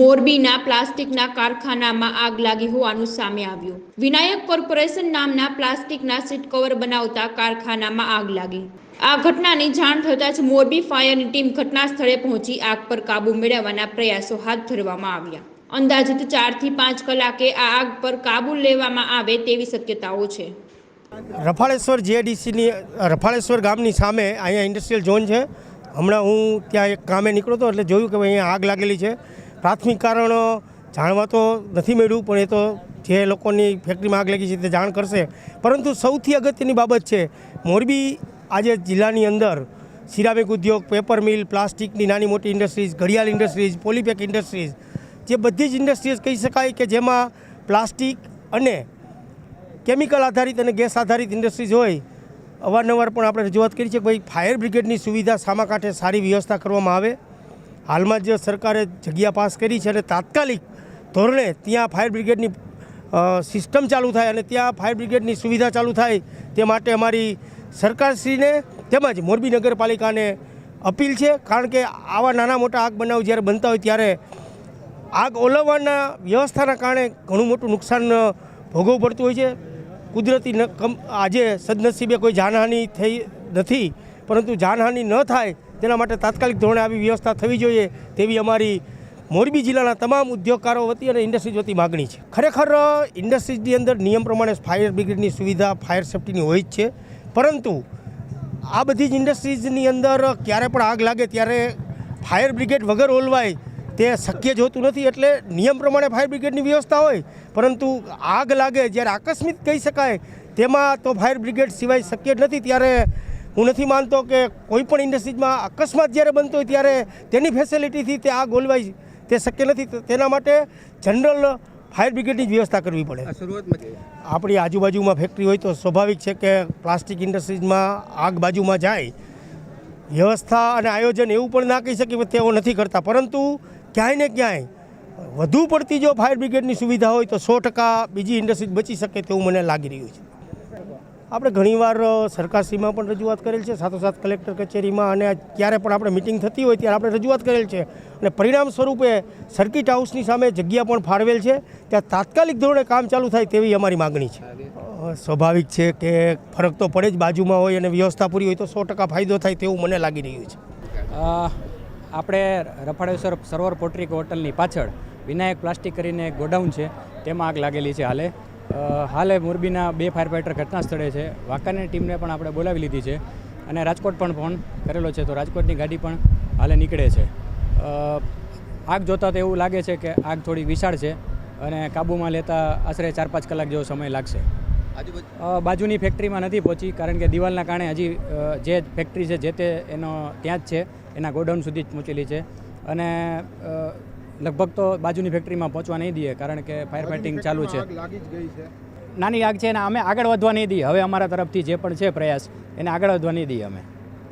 મોરબીના પ્લાસ્ટિકના કારખાનામાં આગ લાગી હોવાનું સામે આવ્યું. વિનાયક કોર્પોરેશન નામના પ્લાસ્ટિકના સીટ કવર બનાવતા કારખાનામાં આગ લાગી. આ ઘટનાની જાણ થતાં જ મોરબી ફાયરની ટીમ ઘટના સ્થળે પહોંચી આગ પર કાબૂ મેળવવાના પ્રયાસો હાથ ધરવામાં આવ્યા. અંદાજિત ચારથી પાંચ કલાકે આ આગ પર કાબૂ લેવામાં આવે તેવી શક્યતાઓ છે. રફાળેશ્વર જીએડીસીની રફાળેશ્વર ગામની સામે અહીંયા ઇન્ડસ્ટ્રીયલ ઝોન છે. હમણાં હું ત્યાં એક કામે નીકળ્યો હતો એટલે જોયું કે અહીંયા આગ લાગેલી છે. પ્રાથમિક કારણ જાણવા તો નથી મળ્યું, પણ એ તો જે લોકોની ફેક્ટરીમાં આગ લાગી છે તે જાણ કરશે. પરંતુ સૌથી અગત્યની બાબત છે, મોરબી આજે જિલ્લાની અંદર સિરામિક ઉદ્યોગ, પેપર મિલ, પ્લાસ્ટિકની નાની મોટી ઇન્ડસ્ટ્રીઝ, ઘડિયાળ ઇન્ડસ્ટ્રીઝ, પોલીપેક ઇન્ડસ્ટ્રીઝ, જે બધી જ ઇન્ડસ્ટ્રીઝ કહી શકાય કે જેમાં પ્લાસ્ટિક અને કેમિકલ આધારિત અને ગેસ આધારિત ઇન્ડસ્ટ્રીઝ હોય, અવારનવાર પણ આપણે રજૂઆત કરી છે કે ભાઈ ફાયર બ્રિગેડની સુવિધા સામા કાંઠે સારી વ્યવસ્થા કરવામાં આવે. હાલમાં જ સરકારે જગ્યા પાસ કરી છે અને તાત્કાલિક ધોરણે ત્યાં ફાયર બ્રિગેડની સિસ્ટમ ચાલુ થાય અને ત્યાં ફાયર બ્રિગેડની સુવિધા ચાલુ થાય તે માટે અમારી સરકારશ્રીને તેમજ મોરબી નગરપાલિકાને અપીલ છે. કારણ કે આવા નાના મોટા આગ બનાવ જ્યારે બનતા હોય ત્યારે આગ ઓલવવાના વ્યવસ્થાના કારણે ઘણું મોટું નુકસાન ભોગવવું પડતું હોય છે. કુદરતી આજે સદનસીબે કોઈ જાનહાનિ થઈ નથી, પરંતુ જાનહાનિ ન થાય તેના માટે તાત્કાલિક ધોરણે આવી વ્યવસ્થા થવી જોઈએ તેવી અમારી મોરબી જિલ્લાના તમામ ઉદ્યોગકારો વતી અને ઇન્ડસ્ટ્રીઝ વતી માગણી છે. ખરેખર, ઇન્ડસ્ટ્રીઝની અંદર નિયમ પ્રમાણે ફાયર બ્રિગેડની સુવિધા, ફાયર સેફટીની હોય જ છે. પરંતુ, આ બધી જ ઇન્ડસ્ટ્રીઝની અંદર ક્યારે પણ આગ લાગે ત્યારે ફાયર બ્રિગેડ વગર ઓલવાય તે શક્ય જ હોતું નથી. એટલે નિયમ પ્રમાણે ફાયર બ્રિગેડની વ્યવસ્થા હોય, પરંતુ આગ લાગે જ્યારે આકસ્મિક કહી શકાય, તેમાં તો ફાયર બ્રિગેડ સિવાય શક્ય નથી. ત્યારે હું નથી માનતો કે કોઈ પણ ઇન્ડસ્ટ્રીઝમાં અકસ્માત જ્યારે બનતો હોય ત્યારે તેની ફેસિલિટીથી તે આગ ઓલવાય તે શક્ય નથી. તેના માટે જનરલ ફાયર બ્રિગેડની જ વ્યવસ્થા કરવી પડે. શરૂઆતમાં આપણી આજુબાજુમાં ફેક્ટરી હોય તો સ્વાભાવિક છે કે પ્લાસ્ટિક ઇન્ડસ્ટ્રીઝમાં આગ બાજુમાં જાય. વ્યવસ્થા અને આયોજન એવું પણ ના કહી શકીએ તેઓ નથી કરતા. પરંતુ ક્યાંય ને ક્યાંય વધુ પડતી જો ફાયર બ્રિગેડની સુવિધા હોય તો સો ટકા બીજી ઇન્ડસ્ટ્રી બચી શકે તેવું મને લાગી રહ્યું છે. આપણે ઘણીવાર સરકારશ્રીમાં પણ રજૂઆત કરેલ છે, સાથોસાથ કલેક્ટર કચેરીમાં અને ક્યારે પણ આપણે મિટિંગ થતી હોય ત્યારે આપણે રજૂઆત કરેલ છે. અને પરિણામ સ્વરૂપે સર્કિટ હાઉસની સામે જગ્યા પણ ફાળવેલ છે. ત્યાં તાત્કાલિક ધોરણે કામ ચાલુ થાય તેવી અમારી માગણી છે. સ્વાભાવિક છે કે ફરક તો પડે જ બાજુમાં હોય અને વ્યવસ્થા પૂરી હોય તો સો ટકા ફાયદો થાય તેવું મને લાગી રહ્યું છે. આપણે રફાળેશ્વર સરોવર પોટ્રીક હોટલની પાછળ વિનાયક પ્લાસ્ટિક કરીને ગોડાઉન છે. તેમાં આગ લાગેલી છે હાલે. હાલે મોરબીના બે ફાયર ફાઇટર ઘટના સ્થળે છે. વાંકાનેર ટીમને પણ આપણે બોલાવી લીધી છે અને રાજકોટ પણ ફોન કરેલો છે. તો રાજકોટની ગાડી પણ હાલે નીકળે છે. આગ જોતાં તો એવું લાગે છે કે આગ થોડી વિશાળ છે અને કાબૂમાં લેતા આશરે ચાર પાંચ કલાક જેવો સમય લાગશે. બાજુની ફેક્ટરીમાં નથી પહોંચી કારણ કે દિવાલના કારણે હજી જે ફેક્ટરી છે, જે તે એનો, ત્યાં જ છે. એના ગોડાઉન સુધી જ પહોંચેલી છે. અને લગભગ તો બાજુની ફેક્ટરીમાં પહોંચવા નહીં દઈએ કારણ કે ફાયર ફાઇટિંગ ચાલુ છે. નાની આગ છે અને અમે આગળ વધવા નહીં દઈએ. હવે અમારા તરફથી જે પણ છે પ્રયાસ એને આગળ વધવા નહીં દઈએ અમે.